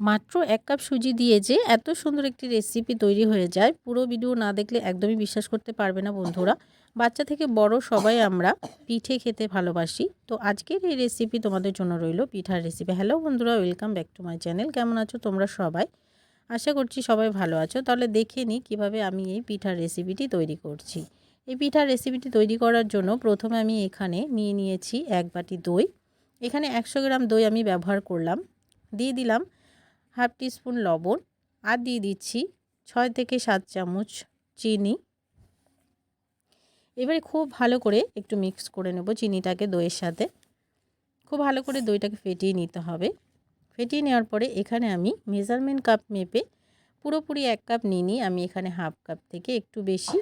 মাত্র এক কাপ সুজি দিয়ে যে এত সুন্দর একটি রেসিপি তৈরি হয়ে যায়, পুরো ভিডিও না দেখলে একদমই বিশ্বাস করতে পারবে না বন্ধুরা। বাচ্চা থেকে বড় সবাই আমরা পিঠে খেতে ভালোবাসি। তো আজকের এই রেসিপি তোমাদের জন্য রইল পিঠার রেসিপি হ্যালো বন্ধুরা welcome back to my channel কেমন আছো তোমরা সবাই? আশা করছি সবাই ভালো আছো। তাহলে দেখে নিই কীভাবে আমি এই পিঠার রেসিপিটি তৈরি করছি। এই পিঠার রেসিপিটি তৈরি করার জন্য প্রথমে আমি এখানে নিয়ে নিয়েছি এক বাটি দই। এখানে একশো গ্রাম দই আমি ব্যবহার করলাম। দিয়ে দিলাম হাফ টিস্পুন লবণ আর দিয়ে দিচ্ছি ছয় থেকে সাত চামচ চিনি। এবারে খুব ভালো করে একটু মিক্স করে নেব চিনিটাকে দইয়ের সাথে। খুব ভালো করে দইটাকে ফেটিয়ে নিতে হবে। ফেটিয়ে নেওয়ার পরে এখানে আমি মেজারমেন্ট কাপ মেপে পুরোপুরি এক কাপ নিই আমি এখানে হাফ কাপ থেকে একটু বেশি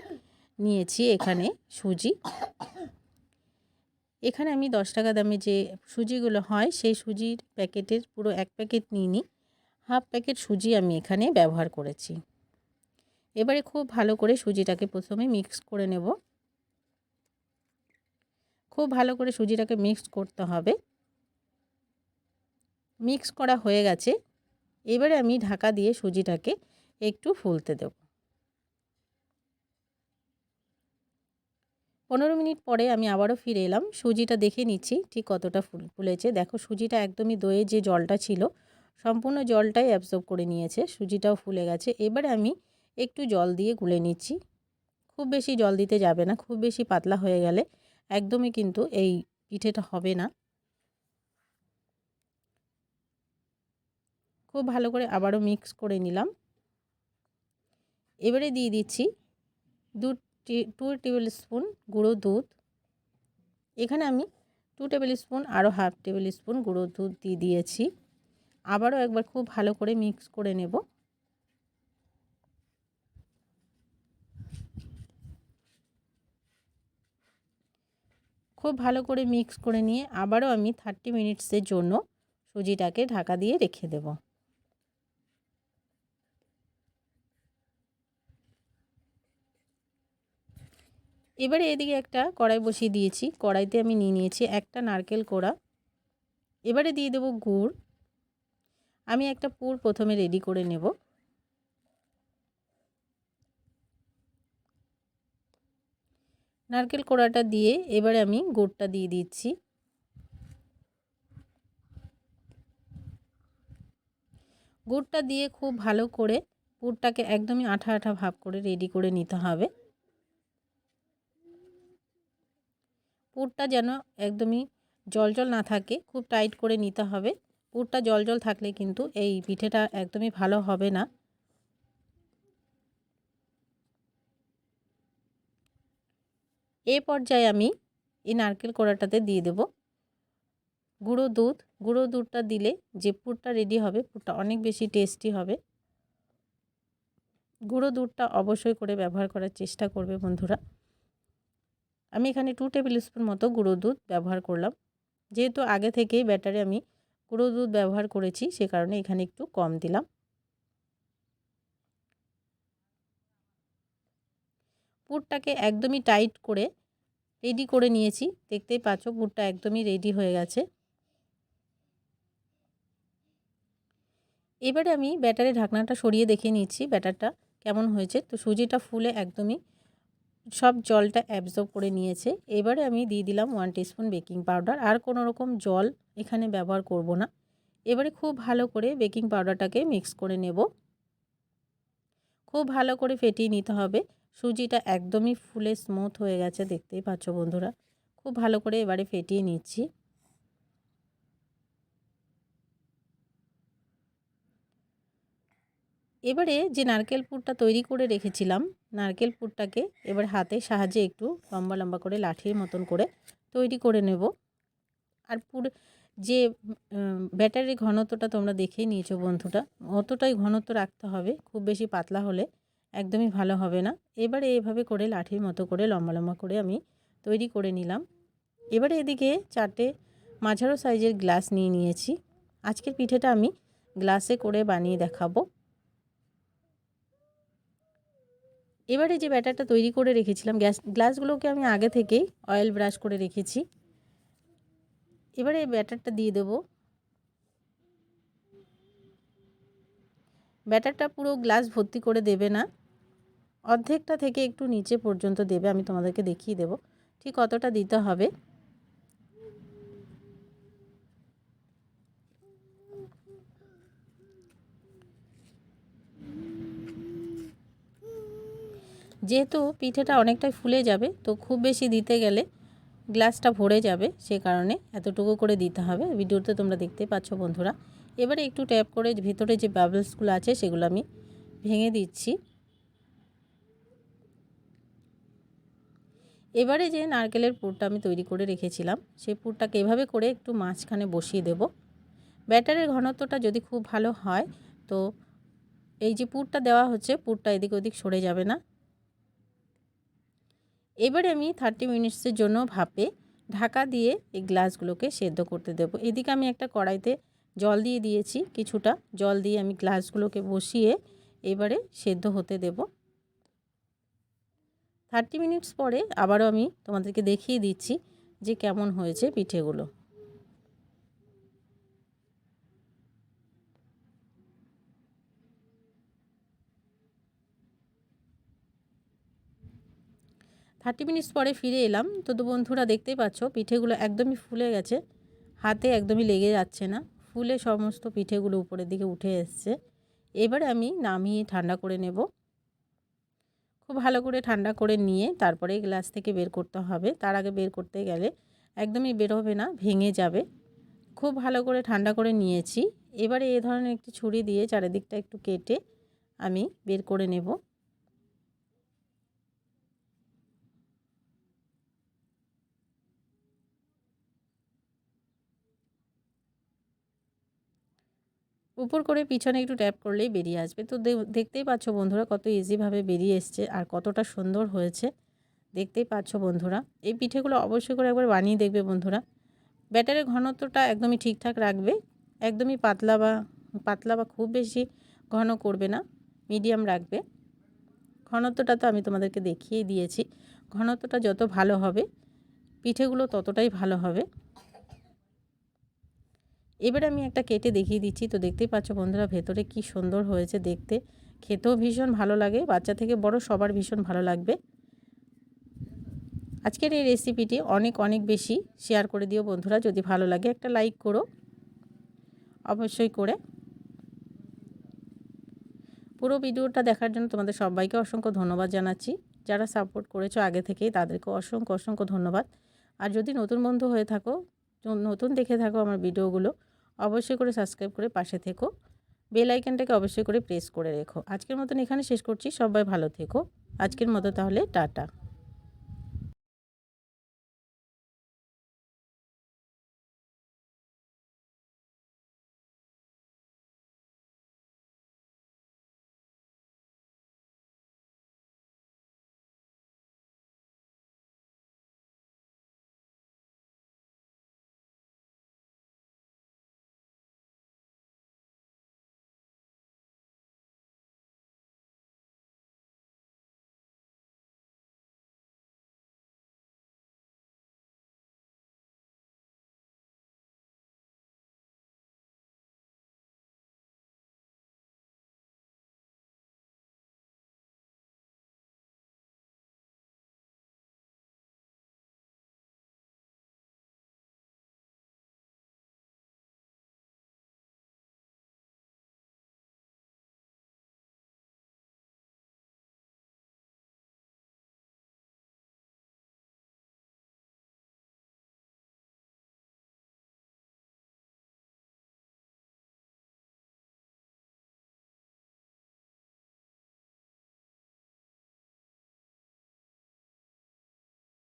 নিয়েছি এখানে সুজি। এখানে আমি দশ টাকা দামে যে সুজিগুলো হয়, সেই সুজির প্যাকেটের পুরো এক প্যাকেট নিই হাফ প্যাকেট সুজি আমি এখানে ব্যবহার করেছি। এবারে খুব ভালো করে সুজিটাকে প্রথমে মিক্স করে নেব। খুব ভালো করে সুজিটাকে মিক্স করতে হবে। মিক্স করা হয়ে গেছে। এবারে আমি ঢাকা দিয়ে সুজিটাকে একটু ফুলতে দেব। পনেরো মিনিট পরে আমি আবারও ফিরে এলাম। সুজিটা দেখে নিচ্ছি ঠিক কতটা ফুল ফুলেছে দেখো সুজিটা একদমই দইয়ে যে জলটা ছিল সম্পূর্ণ জলটাই অ্যাবজর্ব করে নিয়েছে, সুজিটাও ফুলে গেছে। এবারে আমি একটু জল দিয়ে গুলে নিচ্ছি। খুব বেশি জল দিতে যাবে না, খুব বেশি পাতলা হয়ে গেলে একদমই কিন্তু এই পিঠেটা হবে না। খুব ভালো করে আবারও মিক্স করে নিলাম। এবারে দিয়ে দিচ্ছি দু টু টেবিল স্পুন গুঁড়ো দুধ। এখানে আমি টু টেবিল স্পুন আরও হাফ টেবিল স্পুন গুঁড়ো দুধ দিয়ে দিয়েছি। আবারও একবার খুব ভালো করে মিক্স করে নেব। খুব ভালো করে মিক্স করে নিয়ে আবারও আমি থার্টি মিনিটসের জন্য সুজিটাকে ঢাকা দিয়ে রেখে দেব। এবারে এদিকে একটা কড়াই বসিয়ে দিয়েছি। কড়াইতে আমি নিয়ে নিয়েছি একটা নারকেল কোড়া। এবারে দিয়ে দেবো গুড়। আমি একটা পুর প্রথমে রেডি করে নেব। নারকেল কোড়াটা দিয়ে এবারে আমি গুড়টা দিয়ে দিচ্ছি। গুড়টা দিয়ে খুব ভালো করে পুরটাকে একদমই আঠা আঠা ভাব করে রেডি করে নিতে হবে। পুরটা যেন একদমই জল জল না থাকে, খুব টাইট করে নিতে হবে। পুরটা জল জল থাকলে কিন্তু এই পিঠেটা একদমই ভালো হবে না। এ পর্যায়ে আমি এই নারকেল কোড়াটাতে দিয়ে দেব। গুঁড়ো দুধ, গুঁড়ো দুধটা দিলে যে পুরটা রেডি হবে, পুরটা অনেক বেশি টেস্টি হবে। গুঁড়ো দুধটা অবশ্যই করে ব্যবহার করার চেষ্টা করবে বন্ধুরা। আমি এখানে টু টেবিল স্পুন মতো গুঁড়ো দুধ ব্যবহার করলাম। যেহেতু আগে থেকেই ব্যাটারে আমি গুঁড়ো দুধ ব্যবহার করেছি, সে কারণে এখানে একটু কম দিলাম। পুরটাকে একদমই টাইট করে রেডি করে নিয়েছি। দেখতেই পাচ্ছ পুরটা একদমই রেডি হয়ে গেছে। এবারে আমি ব্যাটারে ঢাকনাটা সরিয়ে দেখে নিচ্ছি, ব্যাটারটা কেমন হয়েছে। তো সুজিটা ফুলে একদমই সব জলটা অ্যাবজর্ব করে নিয়েছে। এবারে আমি দিয়ে দিলাম ওয়ান টিস্পুন বেকিং পাউডার আর কোনো রকম জল এখানে ব্যবহার করব না। এবারে খুব ভালো করে বেকিং পাউডারটাকে মিক্স করে নেব। খুব ভালো করে ফেটিয়ে নিতে হবে। সুজিটা একদমই ফুলে স্মুথ হয়ে গেছে, দেখতেই পাচ্ছ বন্ধুরা। খুব ভালো করে এবারে ফেটিয়ে নিচ্ছি। এবারে যে নারকেল পুরটা তৈরি করে রেখেছিলাম, নারকেল পুরটাকে এবার হাতের সাহায্যে একটু লম্বা লম্বা করে লাঠির মতন করে তৈরি করে নেব। আর পুর যে ব্যাটারির ঘনত্বটা তোমরা দেখেই নিয়েছো বন্ধুটা অতটাই ঘনত্ব রাখতে হবে, খুব বেশি পাতলা হলে একদমই ভালো হবে না। এবারে এভাবে করে লাঠির মতো করে লম্বা লম্বা করে আমি তৈরি করে নিলাম। এবারে এদিকে চারটে মাঝারো সাইজের গ্লাস নিয়ে নিয়েছি। আজকের পিঠেটা আমি গ্লাসে করে বানিয়ে দেখাবো। এবারে যে ব্যাটারটা তৈরি করে রেখেছিলাম, গ্যাস, গ্লাসগুলোকে আমি আগে থেকেই অয়েল ব্রাশ করে রেখেছি। এবারে এই ব্যাটারটা দিয়ে দেব। ব্যাটারটা পুরো গ্লাস ভর্তি করে দেবে না। অর্ধেকটা থেকে একটু নিচে পর্যন্ত দেবে, আমি তোমাদেরকে দেখিয়ে দেব। ঠিক কতটা দিতে হবে। যেহেতু পিঠেটা অনেকটাই ফুলে যাবে, তো খুব বেশি দিতে গেলে গ্লাসটা ভরে যাবে, সে কারণে এতটুকু করে দিতে হবে। ভিডিওতে তোমরা দেখতে পাচ্ছ বন্ধুরা। এবারে একটু ট্যাপ করে ভেতরে যে বাবলসগুলো আছে, সেগুলো আমি ভেঙে দিচ্ছি। এবারে যে নারকেলের পুরটা আমি তৈরি করে রেখেছিলাম, সেই পুরটাকে এভাবে করে একটু মাঝখানে বসিয়ে দেব। ব্যাটারের ঘনত্বটা যদি খুব ভালো হয়, তো এই যে পুরটা দেওয়া হচ্ছে, পুরটা এদিক ওদিক সরে যাবে না। এবারে আমি থার্টি মিনিটসের জন্য ভাপে ঢাকা দিয়ে এই গ্লাসগুলোকে সেদ্ধ করতে দেবো। এদিকে আমি একটা কড়াইতে জল দিয়ে দিয়েছি কিছুটা। জল দিয়ে আমি গ্লাসগুলোকে বসিয়ে এবারে সেদ্ধ হতে দেব। থার্টি মিনিটস পরে আবারও আমি তোমাদেরকে দেখিয়ে দিচ্ছি যে কেমন হয়েছে পিঠেগুলো। থার্টি মিনিটস পরে ফিরে এলাম। তো বন্ধুরা দেখতেই পাচ্ছ, পিঠেগুলো একদমই ফুলে গেছে। হাতে একদমই লেগে যাচ্ছে না। ফুলে সমস্ত পিঠেগুলো উপরের দিকে উঠে এসছে। এবারে আমি নামিয়ে ঠান্ডা করে নেব। খুব ভালো করে ঠান্ডা করে নিয়ে তারপরে গ্লাস থেকে বের করতে হবে। তার আগে বের করতে গেলে একদমই বের হবে না, ভেঙে যাবে। খুব ভালো করে ঠান্ডা করে নিয়েছি। এবারে এ ধরনের একটি ছুরি দিয়ে চারিদিকটা একটু কেটে আমি বের করে নেব। উপর করে পিছনে একটু ট্যাপ করলেই বেরিয়ে আসবে। তো দেখতেই পাচ্ছ বন্ধুরা কত ইজিভাবে বেরিয়ে এসছে আর কতটা সুন্দর হয়েছে। দেখতেই পাচ্ছ বন্ধুরা, এই পিঠেগুলো অবশ্যই করে একবার বানিয়ে দেখবে বন্ধুরা। ব্যাটারের ঘনত্বটা একদমই ঠিকঠাক রাখবে, একদমই পাতলা বা পাতলা বা খুব বেশি ঘন করবে না মিডিয়াম রাখবে। ঘনত্বটা তো আমি তোমাদেরকে দেখিয়ে দিয়েছি, ঘনত্বটা যত ভালো হবে, পিঠেগুলো ততটাই ভালো হবে। এবারে আমি একটা কেটে দেখিয়ে দিচ্ছি। তো দেখতেই পাচ্ছ বন্ধুরা, ভেতরে কি সুন্দর হয়েছে দেখতে। খেতেও ভীষণ ভালো লাগে, বাচ্চা থেকে বড় সবার ভীষণ ভালো লাগবে। আজকের এই রেসিপিটি অনেক অনেক বেশি শেয়ার করে দিও বন্ধুরা, যদি ভালো লাগে একটা লাইক করো। অবশ্যই করে। পুরো ভিডিওটা দেখার জন্য তোমাদের সবাইকে অসংখ্য ধন্যবাদ জানাচ্ছি। যারা সাপোর্ট করেছ আগে থেকেই তাদেরকে অসংখ্য অসংখ্য ধন্যবাদ। আর যদি নতুন বন্ধু হয়ে থাকো, নতুন দেখে থাকো আমার ভিডিওগুলো অবশ্যই করে সাবস্ক্রাইব করে পাশে থেকো। বেল আইকনটাকে অবশ্যই করে প্রেস করে রেখো। আজকের মতন এখানে শেষ করছি। সবাই ভালো থেকো। আজকের মতো তাহলে, টাটা।